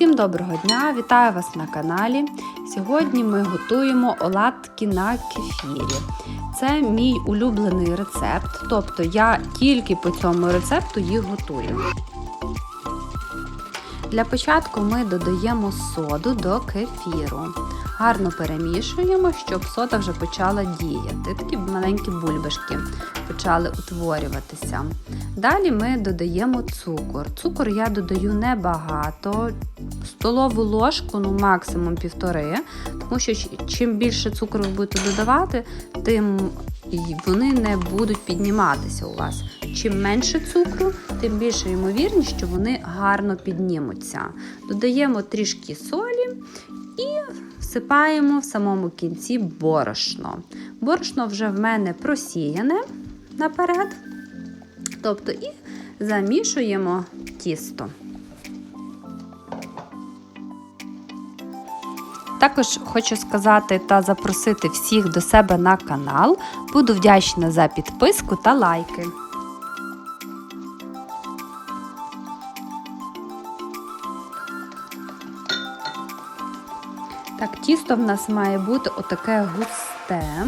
Усім доброго дня! Вітаю вас на каналі. Сьогодні ми готуємо оладки на кефірі. Це мій улюблений рецепт, тобто я тільки по цьому рецепту їх готую. Для початку ми додаємо соду до кефіру. Гарно перемішуємо, щоб сода вже почала діяти. Такі маленькі бульбашки почали утворюватися. Далі ми додаємо цукор. Цукор я додаю небагато, столову ложку, ну максимум півтори, тому що чим більше цукру ви будете додавати, тим вони не будуть підніматися у вас. Чим менше цукру, тим більше ймовірність, що вони гарно піднімуться. Додаємо трішки солі і всипаємо в самому кінці борошно. Борошно вже в мене просіяне наперед. Тобто і замішуємо тісто. Також хочу сказати та запросити всіх до себе на канал. Буду вдячна за підписку та лайки. Так, тісто в нас має бути отаке густе.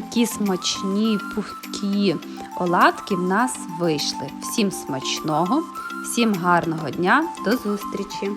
Такі смачні, пухкі оладки в нас вийшли. Всім смачного, всім гарного дня, до зустрічі!